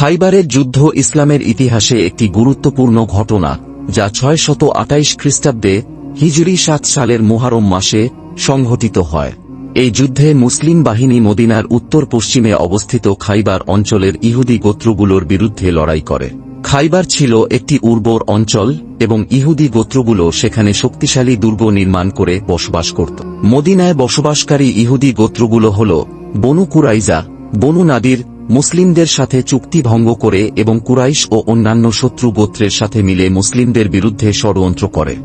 খাইবারের যুদ্ধ ইসলামের ইতিহাসে একটি গুরুত্বপূর্ণ ঘটনা, যা ছয় শত আটাইশ খ্রিস্টাব্দে হিজরি সাত সালের মুহারম মাসে সংঘটিত হয়। এই যুদ্ধে মুসলিম বাহিনী মদিনার উত্তর পশ্চিমে অবস্থিত খাইবার অঞ্চলের ইহুদি গোত্রগুলোর বিরুদ্ধে লড়াই করে। খাইবার ছিল একটি উর্বর অঞ্চল এবং ইহুদি গোত্রগুলো সেখানে শক্তিশালী দুর্গ নির্মাণ করে বসবাস করত। মদিনায় বসবাসকারী ইহুদি গোত্রগুলো হল বনু কুরাইজা, বনু নাদির মুসলিমদের সাথে চুক্তি ভঙ্গ করে এবং কুরাইশ ও অন্যান্য শত্রু গোত্রের সাথে মিলে মুসলিমদের বিরুদ্ধে ষড়যন্ত্র করে।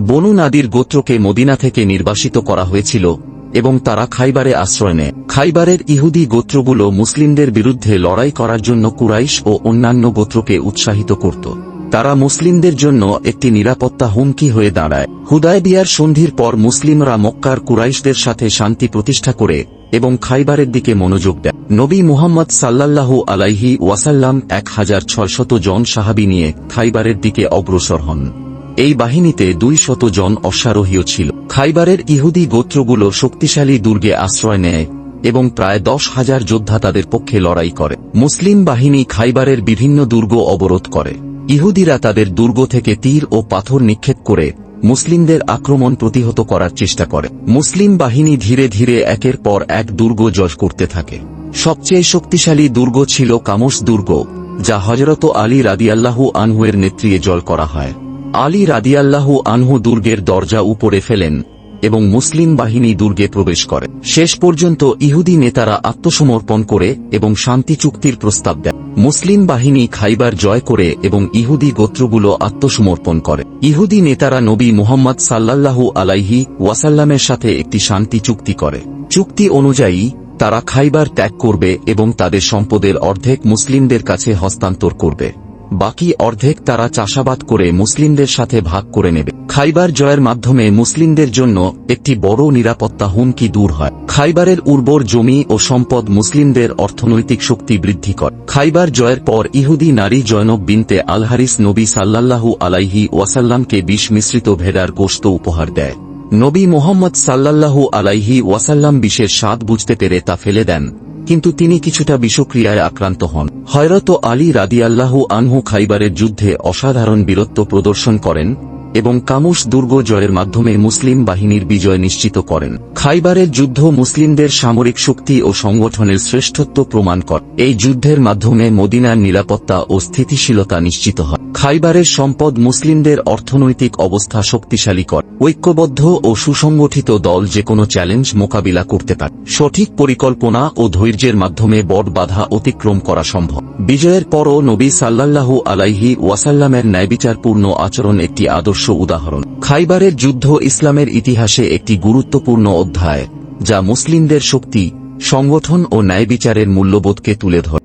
বনু নাদির গোত্রকে মদিনা থেকে নির্বাসিত করা হয়েছিল এবং তারা খাইবারে আশ্রয় নেয়। খাইবারের ইহুদি গোত্রগুলো মুসলিমদের বিরুদ্ধে লড়াই করার জন্য কুরাইশ ও অন্যান্য গোত্রকে উৎসাহিত করত। তারা মুসলিমদের জন্য একটি নিরাপত্তা হুমকি হয়ে দাঁড়ায়। হুদায়বিয়ার সন্ধির পর মুসলিমরা মক্কার কুরাইশদের সাথে শান্তি প্রতিষ্ঠা করে এবং খাইবারের দিকে মনোযোগ দেয়। নবী মুহাম্মদ সাল্লাল্লাহু আলাইহি ওয়াসাল্লাম এক হাজার ছয়শত জন সাহাবি নিয়ে খাইবারের দিকে অগ্রসর হন। এই বাহিনীতে দুই শত জন অশ্বারোহীও ছিল। খাইবারের ইহুদি গোত্রগুলো শক্তিশালী দুর্গে আশ্রয় নেয় এবং প্রায় দশ হাজার যোদ্ধা তাদের পক্ষে লড়াই করে। মুসলিম বাহিনী খাইবারের বিভিন্ন দুর্গ অবরোধ করে। ইহুদিরা তাদের দুর্গ থেকে তীর ও পাথর নিক্ষেপ করে মুসলিমদের আক্রমণ প্রতিহত করার চেষ্টা করে। মুসলিম বাহিনী ধীরে ধীরে একের পর এক দুর্গ জয় করতে থাকে। সবচেয়ে শক্তিশালী দুর্গ ছিল কামস দুর্গ, যা হজরত আলী রাদিয়াল্লাহু আনহুয়ের নেতৃত্বে জল করা হয়। আলী রাদিয়াল্লাহু আনহু দুর্গের দরজা উপরে ফেলেন এবং মুসলিম বাহিনী দুর্গে প্রবেশ করে। শেষ পর্যন্ত ইহুদি নেতারা আত্মসমর্পণ করে এবং শান্তি চুক্তির প্রস্তাব দেয়। মুসলিম বাহিনী খাইবার জয় করে এবং ইহুদি গোত্রগুলো আত্মসমর্পণ করে। ইহুদি নেতারা নবী মুহাম্মদ সাল্লাল্লাহু আলাইহি ওয়াসাল্লামের সাথে একটি শান্তি চুক্তি করে। চুক্তি অনুযায়ী, তারা খাইবার ত্যাগ করবে এবং তাদের সম্পদের অর্ধেক মুসলিমদের কাছে হস্তান্তর করবে। বাকি অর্ধেক তারা চাষাবাদ করে মুসলিমদের সাথে ভাগ করে নেবে। খাইবার জয়ের মাধ্যমে মুসলিমদের জন্য একটি বড় নিরাপত্তা হুমকি দূর হয়। খাইবারের উর্বর জমি ও সম্পদ মুসলিমদের অর্থনৈতিক শক্তি বৃদ্ধি করে। খাইবার জয়ের পর ইহুদি নারী জয়নব বিনতে আলহারিস নবী সাল্লাল্লাহু আলাইহি ওয়াসাল্লামকে বিষ মিশ্রিত ভেড়ার গোশত উপহার দেয়। নবী মোহাম্মদ সাল্লাল্লাহু আলাইহি ওয়াসাল্লাম বিষের স্বাদ বুঝতে পেরে তা ফেলে দেন, কিন্তু তিনি কিছুটা বিষক্রিয়ায় আক্রান্ত হন। হয়রত আলী রাদিয়াল্লাহু আনহু খাইবারের যুদ্ধে অসাধারণ বীরত্ব প্রদর্শন করেন। এবং কামুস দুর্গ জয়ের মাধ্যমে মুসলিম বাহিনীর বিজয় নিশ্চিত করেন। খাইবারের যুদ্ধ মুসলিমদের সামরিক শক্তি ও সংগঠনের শ্রেষ্ঠত্ব প্রমাণ কর। এই যুদ্ধের মাধ্যমে মদিনার নিরাপত্তা ও স্থিতিশীলতা নিশ্চিত হয়। খাইবারের সম্পদ মুসলিমদের অর্থনৈতিক অবস্থা শক্তিশালী কর। ঐক্যবদ্ধ ও সুসংগঠিত দল যে কোনো চ্যালেঞ্জ মোকাবিলা করতে পারে। সঠিক পরিকল্পনা ও ধৈর্যের মাধ্যমে বড় বাধা অতিক্রম করা সম্ভব। বিজয়ের পরও নবী সাল্লাল্লাহু আলাইহি ওয়াসাল্লামের ন্যায়বিচারপূর্ণ আচরণ একটি আদর্শ উদাহরণ। খাইবারের যুদ্ধ ইসলামের ইতিহাসে একটি গুরুত্বপূর্ণ অধ্যায়, যা মুসলিমদের শক্তি, সংগঠন ও ন্যায়বিচারের মূল্যবোধকে তুলে ধরে।